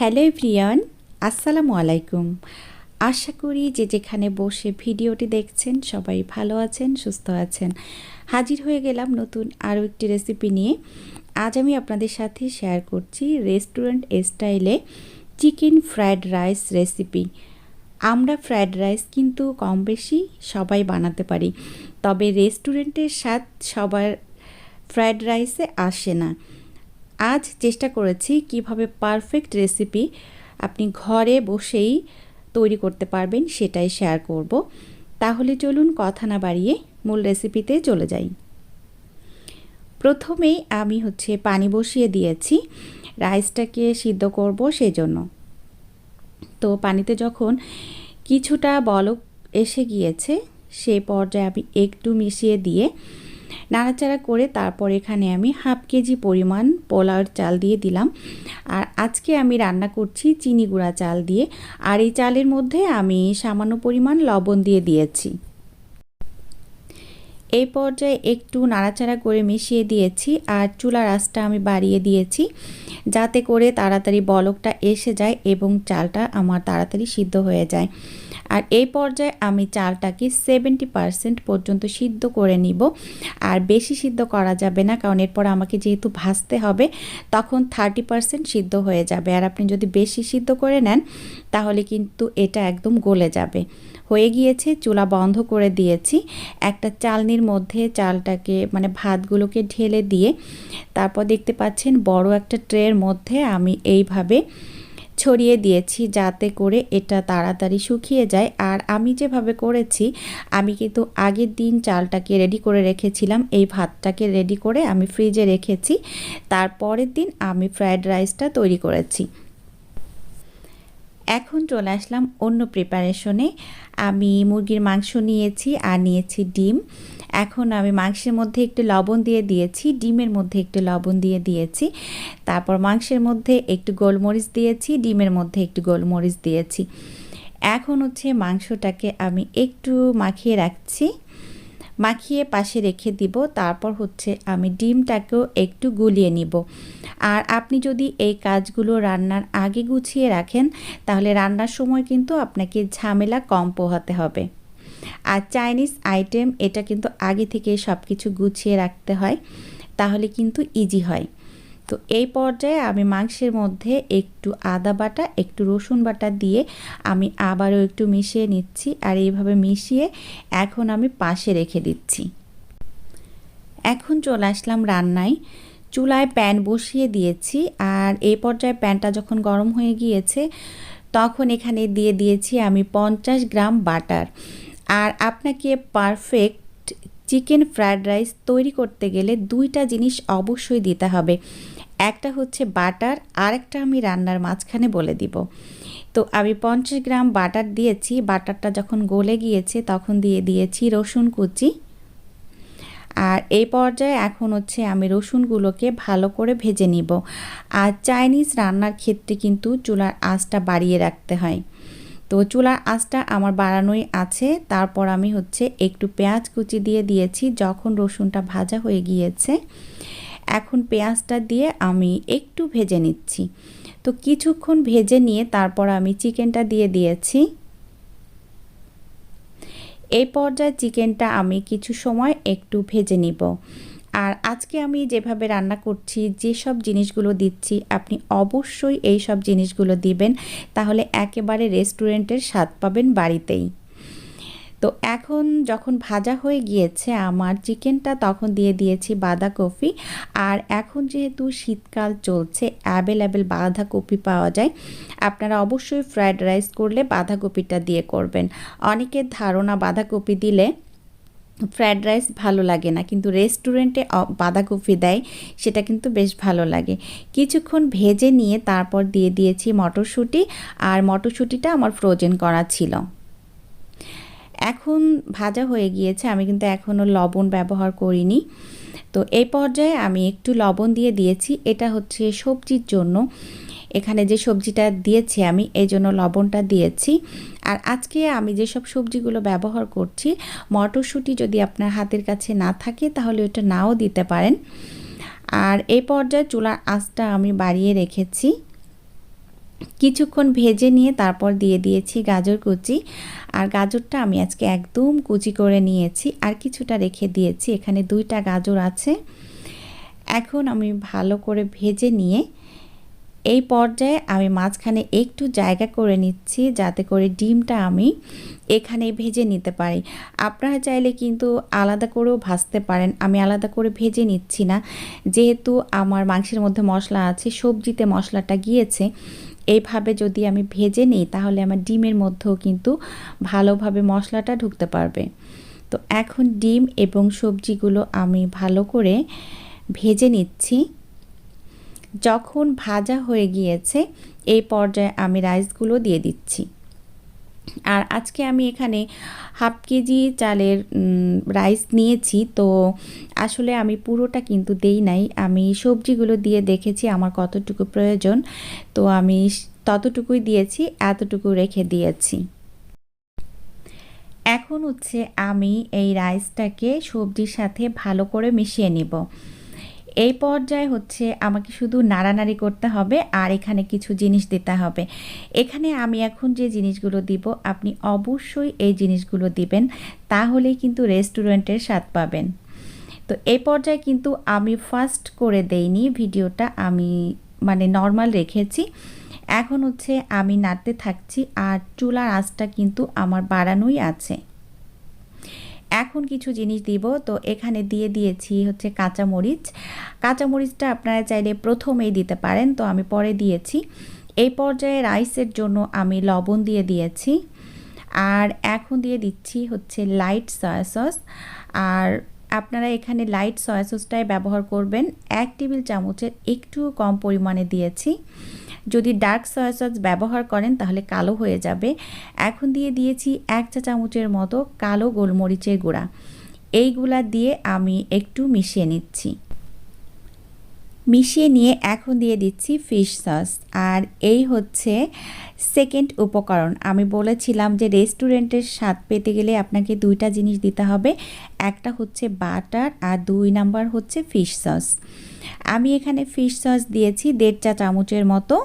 Hello everyone, আসসালামু আলাইকুম। আশা করি যে যেখানে বসে ভিডিওটি দেখছেন সবাই ভালো আছেন, সুস্থ আছেন। হাজির হয়ে গেলাম নতুন আরও একটি রেসিপি নিয়ে। আজ আমি আপনাদের সাথে শেয়ার করছি রেস্টুরেন্ট স্টাইলে চিকেন ফ্রায়েড রাইস রেসিপি। আমরা ফ্রায়েড রাইস কিন্তু কম বেশি সবাই বানাতে পারি, তবে রেস্টুরেন্টের স্বাদ সবার ফ্রায়েড রাইসে আসে না। আজ চেষ্টা করেছি কীভাবে পারফেক্ট রেসিপি আপনি ঘরে বসেই তৈরি করতে পারবেন, সেটাই শেয়ার করব। তাহলে চলুন কথা না বাড়িয়ে মূল রেসিপিতে চলে যাই। প্রথমেই আমি হচ্ছে পানি বসিয়ে দিয়েছি রাইসটাকে সিদ্ধ করব সেজন্য। তো পানিতে যখন কিছুটা বলক এসে গিয়েছে, সে পর্যায়ে আমি একটু মিশিয়ে দিয়ে নাড়াচাড়া করে তারপর এখানে আমি হাফ কেজি পরিমাণ পোলাওর চাল দিয়ে দিলাম। আর আজকে আমি রান্না করছি চিনি গুঁড়া চাল দিয়ে। আর এই চালের মধ্যে আমি সামান্য পরিমাণ লবণ দিয়ে দিয়েছি। এই পর্যায়ে একটু নাড়াচাড়া করে মিশিয়ে দিয়েছি আর চুলার আঁচটা আমি বাড়িয়ে দিয়েছি, যাতে করে তাড়াতাড়ি বলকটা এসে যায় এবং চালটা আমার তাড়াতাড়ি সিদ্ধ হয়ে যায়। আর এই পর্যায়ে আমি চালটাকে সেভেন্টি পারসেন্ট পর্যন্ত সিদ্ধ করে নিব। আর বেশি সিদ্ধ করা যাবে না, কারণ এরপর আমাকে যেহেতু ভাজতে হবে, তখন থার্টি পারসেন্ট সিদ্ধ হয়ে যাবে। আর আপনি যদি বেশি সিদ্ধ করে নেন, তাহলে কিন্তু এটা একদম গলে যাবে। হয়ে গিয়েছে, চুলা বন্ধ করে দিয়েছি। একটা চালনির মধ্যে চালটাকে মানে ভাতগুলোকে ঢেলে দিয়ে তারপর দেখতে পাচ্ছেন বড় একটা ট্রের মধ্যে আমি এইভাবে ছড়িয়ে দিয়েছি যাতে করে এটা তাড়াতাড়ি শুকিয়ে যায়। আর আমি যেভাবে করেছি, আমি কিন্তু আগের দিন চালটাকে রেডি করে রেখেছিলাম। এই ভাতটাকে রেডি করে আমি ফ্রিজে রেখেছি। তারপরের দিন আমি ফ্রায়েড রাইসটা তৈরি করেছি। এখন চলে আসলাম অন্য প্রিপারেশনে আমি মুরগির মাংস নিয়েছি আর নিয়েছি ডিম। এখন আমি মাংসের মধ্যে একটু লবণ দিয়ে দিয়েছি, ডিমের মধ্যে একটু লবণ দিয়ে দিয়েছি। তারপর মাংসের মধ্যে একটু গোলমরিচ দিয়েছি, ডিমের মধ্যে একটু গোলমরিচ দিয়েছি। এখন হচ্ছে মাংসটাকে আমি একটু মাখিয়ে রাখছি। মাখিয়ে পাশে রেখে দিব। তারপর হচ্ছে আমি ডিমটাকেও একটু গুলিয়ে নিব। আর আপনি যদি এই কাজগুলো রান্নার আগে গুছিয়ে রাখেন, তাহলে রান্নার সময় কিন্তু আপনাকে ঝামেলা কম পোহাতে হবে। আর চাইনিজ আইটেম, এটা কিন্তু আগে থেকে সব কিছু গুছিয়ে রাখতে হয়, তাহলে কিন্তু ইজি হয়। তো এই পর্যায়ে আমি মাংসের মধ্যে একটু আদা বাটা, একটু রসুন বাটা দিয়ে আমি আবারও একটু মিশিয়ে নিচ্ছি আর এইভাবে মিশিয়ে এখন আমি পাশে রেখে দিচ্ছি। এখন চলে আসলাম রান্নায়। চুলায় প্যান বসিয়ে দিয়েছি আর এই পর্যায়ে প্যানটা যখন গরম হয়ে গিয়েছে তখন এখানে দিয়ে দিয়েছি আমি পঞ্চাশ গ্রাম বাটার। আর আপনাকে পারফেক্ট চিকেন ফ্রায়েড রাইস তৈরি করতে গেলে দুইটা জিনিস অবশ্যই দিতে হবে। একটা হচ্ছে বাটার আর একটা আমি রান্নার মাঝখানে বলে দিব। তো আমি পঞ্চাশ গ্রাম বাটার দিয়েছি, বাটারটা যখন গলে গিয়েছে তখন দিয়ে দিয়েছি রসুন কুচি। আর এই পর্যায়ে এখন হচ্ছে আমি রসুনগুলোকে ভালো করে ভেজে নিব। আর চাইনিজ রান্নার ক্ষেত্রে কিন্তু চুলার আঁচটা বাড়িয়ে রাখতে হয়। তো চুলার আঁচটা আমার বাড়ানোই আছে, তারপর আমি হচ্ছে একটু পেঁয়াজ কুচি দিয়ে দিয়েছি, যখন রসুনটা ভাজা হয়ে গিয়েছে। এখন পেঁয়াজটা দিয়ে আমি একটু ভেজে নিচ্ছি। তো কিছুক্ষণ ভেজে নিয়ে তারপর আমি চিকেনটা দিয়ে দিয়েছি। এই পর্যায়ে চিকেনটা আমি কিছু সময় একটু ভেজে নিব। আর আজকে আমি যেভাবে রান্না করছি, যেসব জিনিসগুলো দিচ্ছি, আপনি অবশ্যই এই সব জিনিসগুলো দিবেন। তাহলে একেবারে রেস্টুরেন্টের স্বাদ পাবেন বাড়িতেই। তো এখন যখন ভাজা হয়ে গিয়েছে আমার চিকেনটা, তখন দিয়ে দিয়েছি বাঁধাকপি। আর এখন যেহেতু শীতকাল চলছে, অ্যাভেলেবেল বাঁধাকপি পাওয়া যায়। আপনারা অবশ্যই ফ্রায়েড রাইস করলে বাঁধাকপিটা দিয়ে করবেন। অনেকের ধারণা, বাঁধাকপি দিলে ফ্রায়েড রাইস ভালো লাগে না। কিন্তু রেস্টুরেন্টে বাঁধাকপি দেয়, সেটা কিন্তু বেশ ভালো লাগে। কিছুক্ষণ ভেজে নিয়ে তারপর দিয়ে দিয়েছি মটরশুঁটি। আর মটরশুঁটিটা আমার ফ্রোজেন করা ছিল। এখন ভাজা হয়ে গিয়েছে, আমি কিন্তু এখনও লবণ ব্যবহার করিনি। তো এই পর্যায়ে আমি একটু লবণ দিয়ে দিয়েছি, এটা হচ্ছে সবজির জন্য। এখানে যে সবজিটা দিয়েছি আমি, এই জন্য লবণটা দিয়েছি। আর আজকে আমি যেসব সবজিগুলো ব্যবহার করছি, মটরশুঁটি যদি আপনার হাতের কাছে না থাকে, তাহলে ওটা নাও দিতে পারেন। আর এই পর্যায়ে চুলার আঁচটা আমি বাড়িয়ে রেখেছি। কিছুক্ষণ ভেজে নিয়ে তারপর দিয়ে দিয়েছি গাজর কুচি। আর গাজরটা আমি আজকে একদম কুচি করে নিয়েছি। আর কিছুটা রেখে দিয়েছি। এখানে দুইটা গাজর আছে। এখন আমি ভালো করে ভেজে নিয়ে এই পর্যায়ে আমি মাঝখানে একটু জায়গা করে নিচ্ছি যাতে করে ডিমটা আমি এখানে ভেজে নিতে পারি। আপনারা চাইলে কিন্তু আলাদা করেও ভাজতে পারেন। আমি আলাদা করে ভেজে নিচ্ছি না। যেহেতু আমার মাংসের মধ্যে মশলা আছে, সবজিতে মশলাটা গিয়েছে এইভাবে যদি আমি ভেজে নিই, তাহলে আমার ডিমের মধ্যেও কিন্তু ভালোভাবে মশলাটা ঢুকতে পারবে। তো এখন ডিম এবং সবজিগুলো আমি ভালো করে ভেজে নিচ্ছি। যখন ভাজা হয়ে গিয়েছে, এই পর্যায়ে আমি রাইসগুলো দিয়ে দিচ্ছি। আর আজকে আমি এখানে হাফ কেজি চালের রাইস নিয়েছি। তো আসলে আমি পুরোটা কিন্তু দেই নাই। আমি সবজিগুলো দিয়ে দেখেছি, আমার কতটুকু প্রয়োজন। তো আমি ততটুকুই দিয়েছি, এতটুকু রেখে দিয়েছি। এখন হচ্ছে আমি এই রাইসটাকে সবজির সাথে ভালো করে মিশিয়ে নিব। এই পর্যায়ে হচ্ছে আমাকে শুধু নাড়ানাড়ি করতে হবে আর এখানে কিছু জিনিস দিতে হবে। এখানে আমি এখন যে জিনিসগুলো দিব, আপনি অবশ্যই এই জিনিসগুলো দিবেন, তাহলেই কিন্তু রেস্টুরেন্টের স্বাদ পাবেন। তো এই পর্যায়ে কিন্তু আমি ফার্স্ট করে দেইনি, ভিডিওটা আমি মানে নর্মাল রেখেছি। এখন হচ্ছে আমি নাড়তে থাকছি আর চুলার আঁচটা কিন্তু আমার বাড়ানোই আছে। এখন কিছু জিনিস দিব, তো এখানে দিয়ে দিয়েছি হচ্ছে কাঁচামরিচ। কাঁচামরিচটা আপনারা চাইলে প্রথমেই দিতে পারেন, তো আমি পরে দিয়েছি। এই পর্যায়ে রাইসের জন্য আমি লবণ দিয়ে দিয়েছি। আর এখন দিয়ে দিচ্ছি হচ্ছে লাইট সয়া সস। আর আপনারা এখানে লাইট সয়া সসটাই ব্যবহার করবেন। এক টেবিল চামচের একটু কম পরিমাণে দিয়েছি। যদি ডার্ক সয়া সস ব্যবহার করেন, তাহলে কালো হয়ে যাবে। এখন দিয়ে দিয়েছি এক চা চামচের মতো কালো গোলমরিচের গুঁড়া। এইগুলা দিয়ে আমি একটু মিশিয়ে নিচ্ছি। মিশিয়ে নিয়ে এখন দিয়ে দিচ্ছি ফিশ সস আর এই হচ্ছে সেকেন্ড উপকরণ। আমি বলেছিলাম যে রেস্টুরেন্টের স্বাদ পেতে গেলে আপনাকে দুইটা জিনিস দিতে হবে। একটা হচ্ছে বাটার আর দুই নাম্বার হচ্ছে ফিশ সস আমি এখানে ফিশ সস দিয়েছি দেড় চা চামচের মতো।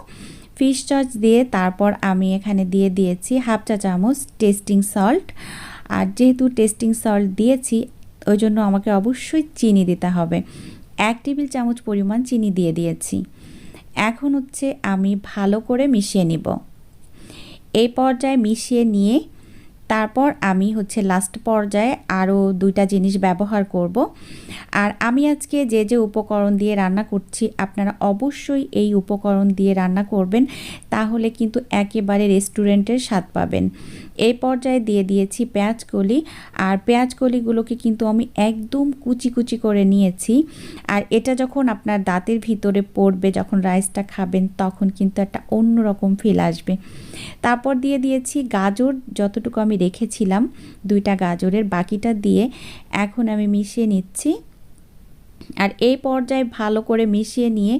ফিশ সস দিয়ে তারপর আমি এখানে দিয়ে দিয়েছি হাফ চা চামচ টেস্টিং সল্ট আর যেহেতু টেস্টিং সল্ট দিয়েছি, ওই জন্য আমাকে অবশ্যই চিনি দিতে হবে। এক টেবিল চামচ পরিমাণ চিনি দিয়ে দিয়েছি। এখন হচ্ছে আমি ভালো করে মিশিয়ে নিব। এই পর্যায়ে মিশিয়ে নিয়ে তারপর আমি হচ্ছে লাস্ট পর্যায়ে আরও দুইটা জিনিস ব্যবহার করব। আর আমি আজকে যে যে উপকরণ দিয়ে রান্না করছি, আপনারা অবশ্যই এই উপকরণ দিয়ে রান্না করবেন, তাহলে কিন্তু একেবারে রেস্টুরেন্টের স্বাদ পাবেন। এই পর্যায়ে দিয়ে দিয়েছি পেঁয়াজ কলি আর পেঁয়াজ কলিগুলোকে কিন্তু আমি একদম কুচি কুচি করে নিয়েছি। আর এটা যখন আপনার দাঁতের ভিতরে পড়বে, যখন রাইসটা খাবেন, তখন কিন্তু একটা অন্যরকম ফিল আসবে। তারপর দিয়ে দিয়েছি গাজর, যতটুকু আমি রেখেছিলাম দুইটা গাজরের বাকিটা দিয়ে। এখন আমি মিশিয়ে নিচ্ছি। আর এই পর্যায়ে ভালো করে মিশিয়ে নিয়ে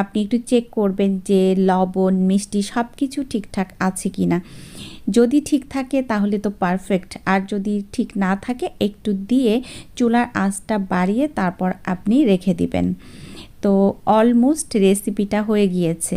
আপনি একটু চেক করবেন যে লবণ, মিষ্টি সব কিছু ঠিকঠাক আছে কি না যদি ঠিক থাকে তাহলে তো পারফেক্ট আর যদি ঠিক না থাকে একটু দিয়ে চুলার আঁচটা বাড়িয়ে তারপর আপনি রেখে দিবেন। তো অলমোস্ট রেসিপিটা হয়ে গিয়েছে।